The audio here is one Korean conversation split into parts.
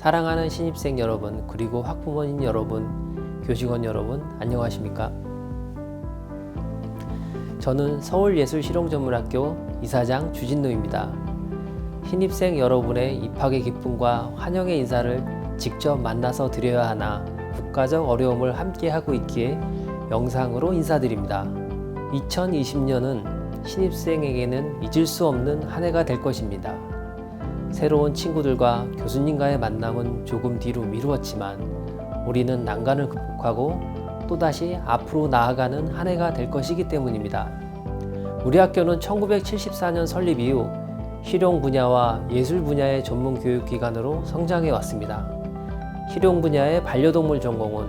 사랑하는 신입생 여러분, 그리고 학부모님 여러분, 교직원 여러분, 안녕하십니까? 저는 서울예술실용전문학교 이사장 주진노입니다. 신입생 여러분의 입학의 기쁨과 환영의 인사를 직접 만나서 드려야 하나 국가적 어려움을 함께하고 있기에 영상으로 인사드립니다. 2020년은 신입생에게는 잊을 수 없는 한 해가 될 것입니다. 새로운 친구들과 교수님과의 만남은 조금 뒤로 미루었지만 우리는 난간을 극복하고 또다시 앞으로 나아가는 한 해가 될 것이기 때문입니다. 우리 학교는 1974년 설립 이후 실용 분야와 예술 분야의 전문 교육 기관으로 성장해 왔습니다. 실용 분야의 반려동물 전공은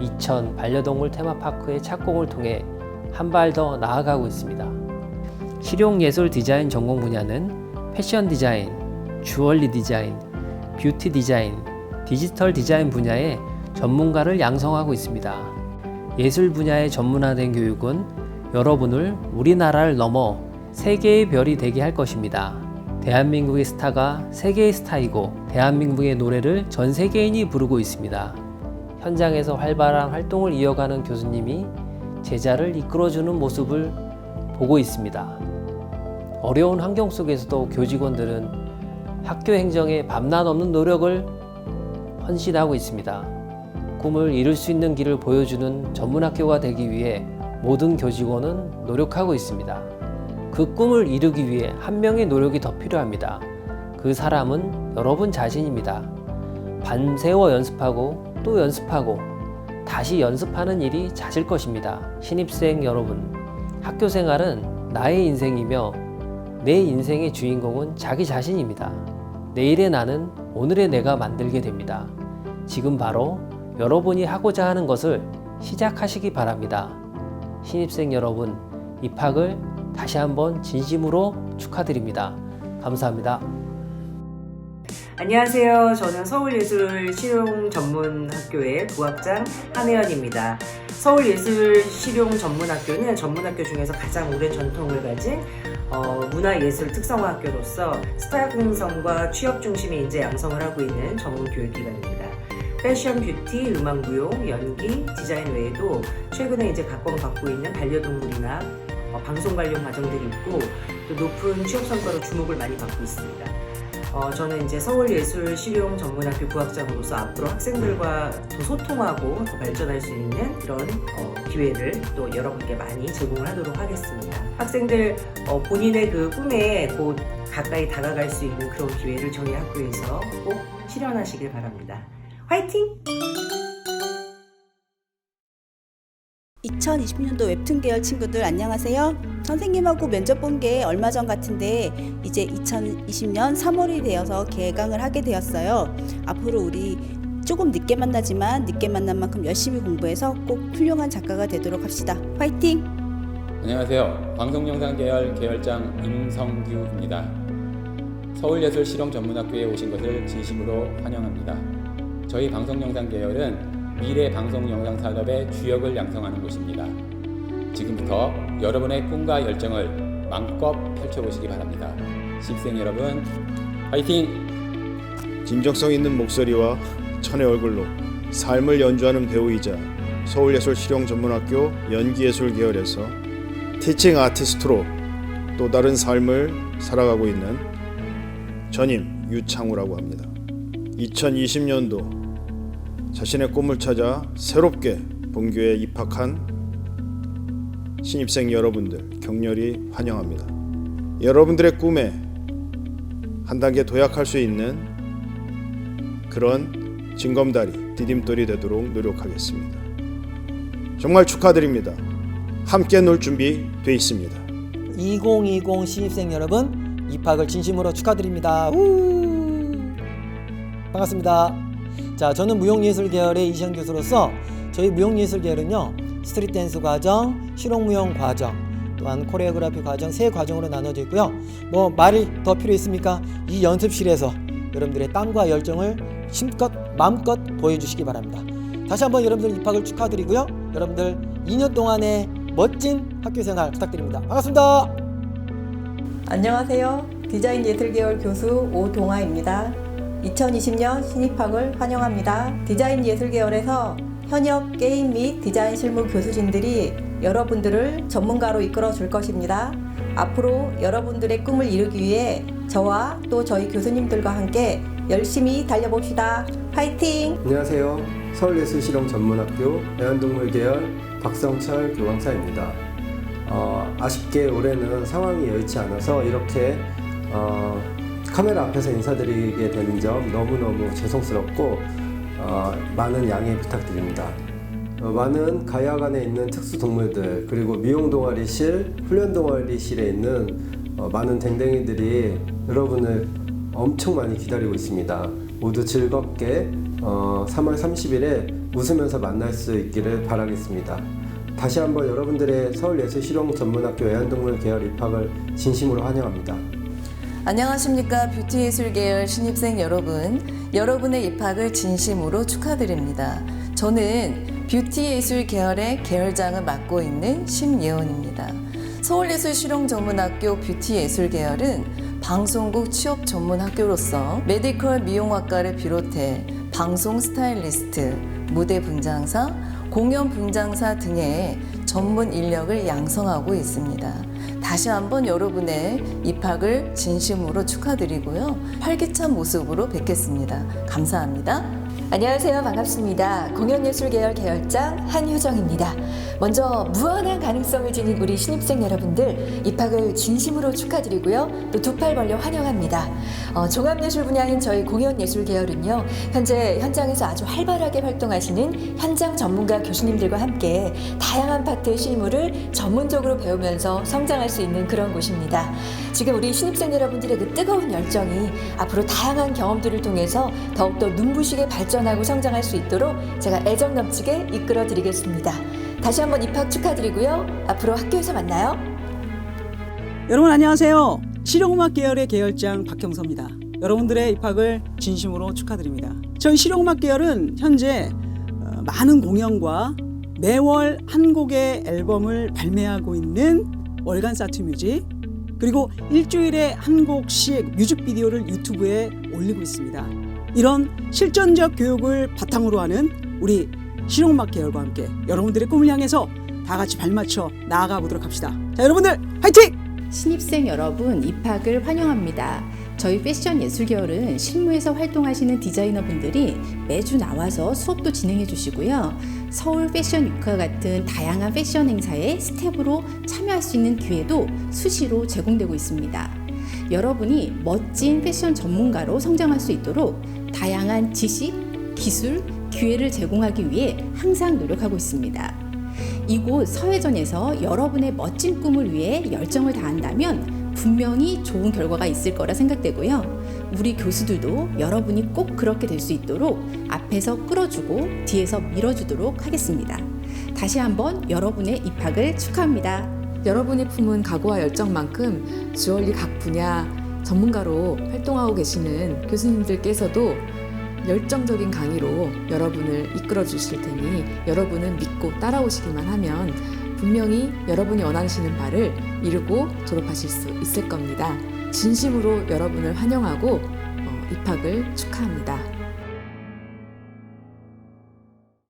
2000 반려동물 테마파크의 착공을 통해 한 발 더 나아가고 있습니다. 실용 예술 디자인 전공 분야는 패션 디자인, 주얼리 디자인, 뷰티 디자인, 디지털 디자인 분야의 전문가를 양성하고 있습니다. 예술 분야의 전문화된 교육은 여러분을 우리나라를 넘어 세계의 별이 되게 할 것입니다. 대한민국의 스타가 세계의 스타이고 대한민국의 노래를 전 세계인이 부르고 있습니다. 현장에서 활발한 활동을 이어가는 교수님이 제자를 이끌어주는 모습을 보고 있습니다. 어려운 환경 속에서도 교직원들은 학교 행정에 밤낮 없는 노력을 헌신하고 있습니다. 꿈을 이룰 수 있는 길을 보여주는 전문학교가 되기 위해 모든 교직원은 노력하고 있습니다. 그 꿈을 이루기 위해 한 명의 노력이 더 필요합니다. 그 사람은 여러분 자신입니다. 밤새워 연습하고 또 연습하고 다시 연습하는 일이 잦을 것입니다. 신입생 여러분, 학교 생활은 나의 인생이며 내 인생의 주인공은 자기 자신입니다. 내일의 나는 오늘의 내가 만들게 됩니다. 지금 바로 여러분이 하고자 하는 것을 시작하시기 바랍니다. 신입생 여러분, 입학을 다시 한번 진심으로 축하드립니다. 감사합니다. 안녕하세요. 저는 서울예술실용전문학교의 부학장 한혜연입니다. 서울예술실용전문학교는 전문학교 중에서 가장 오랜 전통을 가진 어, 문화예술 특성화학교로서 스타 공성과 취업 중심의 인재 양성을 하고 있는 전문 교육기관입니다. 패션, 뷰티, 음악, 무용, 연기, 디자인 외에도 최근에 이제 각광 받고 있는 반려동물이나 어, 방송 관련 과정들이 있고 또 높은 취업 성과로 주목을 많이 받고 있습니다. 어, 저는 이제 서울예술실용전문학교 부학장으로서 앞으로 학생들과 더 소통하고 더 발전할 수 있는 그런 어, 기회를 또 여러분께 많이 제공을 하도록 하겠습니다. 학생들 어, 본인의 그 꿈에 곧 가까이 다가갈 수 있는 그런 기회를 저희 학교에서 꼭 실현하시길 바랍니다. 화이팅! 2020년도 웹툰 계열 친구들 안녕하세요. 선생님하고 면접 본 게 얼마 전 같은데 이제 2020년 3월이 되어서 개강을 하게 되었어요. 앞으로 우리 조금 늦게 만나지만 늦게 만난 만큼 열심히 공부해서 꼭 훌륭한 작가가 되도록 합시다. 화이팅! 안녕하세요. 방송영상 계열 계열장 임성규입니다. 서울예술실용전문학교에 오신 것을 진심으로 환영합니다. 저희 방송영상 계열은 미래 방송 영상 산업의 주역을 양성하는 곳입니다. 지금부터 여러분의 꿈과 열정을 마음껏 펼쳐보시기 바랍니다. 신입생 여러분, 화이팅! 진정성 있는 목소리와 천의 얼굴로 삶을 연주하는 배우이자 서울예술실용전문학교 연기예술 계열에서 티칭 아티스트로 또 다른 삶을 살아가고 있는 전임 유창우라고 합니다. 2020년도 자신의 꿈을 찾아 새롭게 본교에 입학한 신입생 여러분들 격렬히 환영합니다. 여러분들의 꿈에 한 단계 도약할 수 있는 그런 징검다리, 디딤돌이 되도록 노력하겠습니다. 정말 축하드립니다. 함께 놀 준비 돼 있습니다. 2020 신입생 여러분 입학을 진심으로 축하드립니다. 우! 반갑습니다. 자, 저는 무용예술 계열의 이시현 교수로서 저희 무용예술 계열은요 스트릿 댄스 과정, 실용무용 과정, 또한 코레오그라피 과정 세 과정으로 나눠져 있고요. 뭐 말이 더 필요 있습니까? 이 연습실에서 여러분들의 땀과 열정을 힘껏 마음껏 보여주시기 바랍니다. 다시 한번 여러분들 입학을 축하드리고요. 여러분들 2년 동안의 멋진 학교생활 부탁드립니다. 반갑습니다. 안녕하세요. 디자인 예술 계열 교수 오동아입니다. 2020년 신입학을 환영합니다. 디자인 예술 계열에서 현역 게임 및 디자인 실무 교수진들이 여러분들을 전문가로 이끌어 줄 것입니다. 앞으로 여러분들의 꿈을 이루기 위해 저와 또 저희 교수님들과 함께 열심히 달려봅시다. 파이팅! 안녕하세요. 서울예술실용 전문학교 애완동물 계열 박성철 교감사입니다. 어, 아쉽게 올해는 상황이 여의치 않아서 이렇게 어, 카메라 앞에서 인사드리게 되는 점 너무너무 죄송스럽고 어, 많은 양해 부탁드립니다. 어, 많은 가야관에 있는 특수동물들 그리고 미용동아리실, 훈련동아리실에 있는 어, 많은 댕댕이들이 여러분을 엄청 많이 기다리고 있습니다. 모두 즐겁게 어, 3월 30일에 웃으면서 만날 수 있기를 바라겠습니다. 다시 한번 여러분들의 서울예술실용전문학교 애완동물 계열 입학을 진심으로 환영합니다. 안녕하십니까 뷰티 예술 계열 신입생 여러분. 여러분의 입학을 진심으로 축하드립니다. 저는 뷰티 예술 계열의 계열장을 맡고 있는 심예원입니다. 서울예술실용전문학교 뷰티 예술 계열은 방송국 취업 전문 학교로서 메디컬 미용학과를 비롯해 방송 스타일리스트, 무대 분장사, 공연 분장사 등의 전문 인력을 양성하고 있습니다. 다시 한번 여러분의 입학을 진심으로 축하드리고요. 활기찬 모습으로 뵙겠습니다. 감사합니다. 안녕하세요. 반갑습니다. 공연예술 계열 계열장 한효정입니다. 먼저 무한한 가능성을 지닌 우리 신입생 여러분들 입학을 진심으로 축하드리고요. 또 두 팔 벌려 환영합니다. 어, 종합예술 분야인 저희 공연예술 계열은요. 현재 현장에서 아주 활발하게 활동하시는 현장 전문가 교수님들과 함께 다양한 파트의 실무를 전문적으로 배우면서 성장할 수 있는 그런 곳입니다. 지금 우리 신입생 여러분들의 그 뜨거운 열정이 앞으로 다양한 경험들을 통해서 더욱더 눈부시게 발전 하고 성장할 수 있도록 제가 애정 넘치게 이끌어 드리겠습니다. 다시 한번 입학 축하드리고요. 앞으로 학교에서 만나요. 여러분 안녕하세요. 실용음악 계열의 계열장 박형서입니다. 여러분들의 입학을 진심으로 축하드립니다. 저희 실용음악 계열은 현재 어, 많은 공연과 매월 한 곡의 앨범을 발매하고 있는 월간 사트 뮤직 그리고 일주일에 한 곡씩 뮤직비디오를 유튜브에 올리고 있습니다. 이런 실전적 교육을 바탕으로 하는 우리 실용음악 계열과 함께 여러분들의 꿈을 향해서 다 같이 발맞춰 나아가 보도록 합시다. 자, 여러분들 화이팅! 신입생 여러분 입학을 환영합니다. 저희 패션 예술 계열은 실무에서 활동하시는 디자이너분들이 매주 나와서 수업도 진행해 주시고요. 서울 패션 위크와 같은 다양한 패션 행사에 스텝으로 참여할 수 있는 기회도 수시로 제공되고 있습니다. 여러분이 멋진 패션 전문가로 성장할 수 있도록 다양한 지식, 기술, 기회를 제공하기 위해 항상 노력하고 있습니다. 이곳 서해전에서 여러분의 멋진 꿈을 위해 열정을 다한다면 분명히 좋은 결과가 있을 거라 생각되고요. 우리 교수들도 여러분이 꼭 그렇게 될 수 있도록 앞에서 끌어주고 뒤에서 밀어주도록 하겠습니다. 다시 한번 여러분의 입학을 축하합니다. 여러분이 품은 각오와 열정만큼 주얼리 각 분야 전문가로 활동하고 계시는 교수님들께서도 열정적인 강의로 여러분을 이끌어 주실 테니 여러분은 믿고 따라오시기만 하면 분명히 여러분이 원하시는 바를 이루고 졸업하실 수 있을 겁니다. 진심으로 여러분을 환영하고 어, 입학을 축하합니다.